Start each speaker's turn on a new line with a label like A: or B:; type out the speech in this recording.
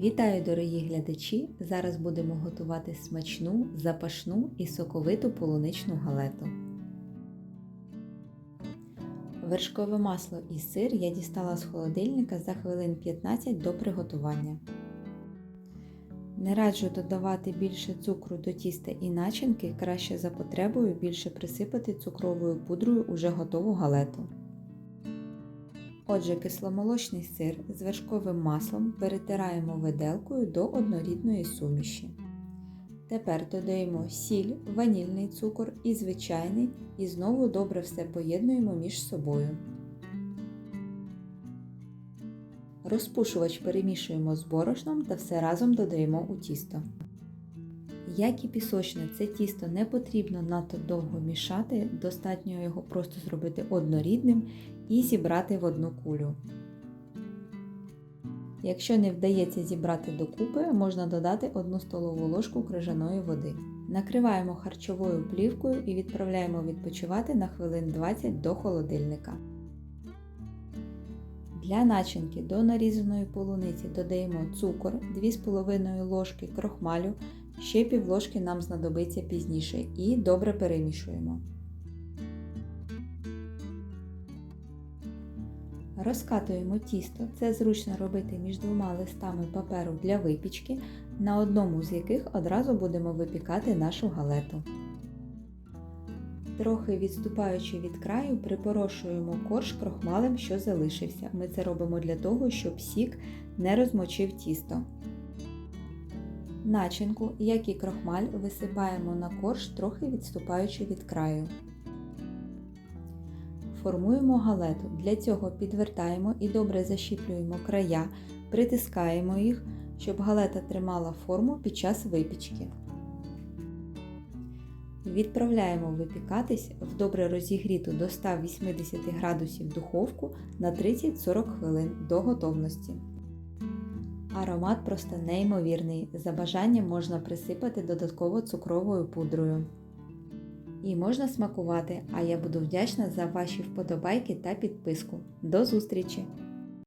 A: Вітаю, дорогі глядачі! Зараз будемо готувати смачну, запашну і соковиту полуничну галету. Вершкове масло і сир я дістала з холодильника за хвилин 15 до приготування. Не раджу додавати більше цукру до тіста і начинки, краще за потребою більше присипати цукровою пудрою уже готову галету. Отже, кисломолочний сир з вершковим маслом перетираємо виделкою до однорідної суміші. Тепер додаємо сіль, ванільний цукор і звичайний і знову добре все поєднуємо між собою. Розпушувач перемішуємо з борошном та все разом додаємо у тісто. Як і пісочне, це тісто не потрібно надто довго мішати, достатньо його просто зробити однорідним і зібрати в одну кулю. Якщо не вдається зібрати докупи, можна додати 1 столову ложку крижаної води. Накриваємо харчовою плівкою і відправляємо відпочивати на хвилин 20 до холодильника. Для начинки до нарізаної полуниці додаємо цукор, 2,5 ложки крохмалю, ще пів ложки нам знадобиться пізніше і добре перемішуємо. Розкатуємо тісто, це зручно робити між двома листами паперу для випічки, на одному з яких одразу будемо випікати нашу галету. Трохи відступаючи від краю, припорошуємо корж крохмалем, що залишився. Ми це робимо для того, щоб сік не розмочив тісто. Начинку, як і крохмаль, висипаємо на корж, трохи відступаючи від краю. Формуємо галету. Для цього підвертаємо і добре защіплюємо края, притискаємо їх, щоб галета тримала форму під час випічки. Відправляємо випікатись в добре розігріту до 180 градусів духовку на 30-40 хвилин до готовності. Аромат просто неймовірний. За бажанням можна присипати додатково цукровою пудрою. І можна смакувати, а я буду вдячна за ваші вподобайки та підписку. До зустрічі!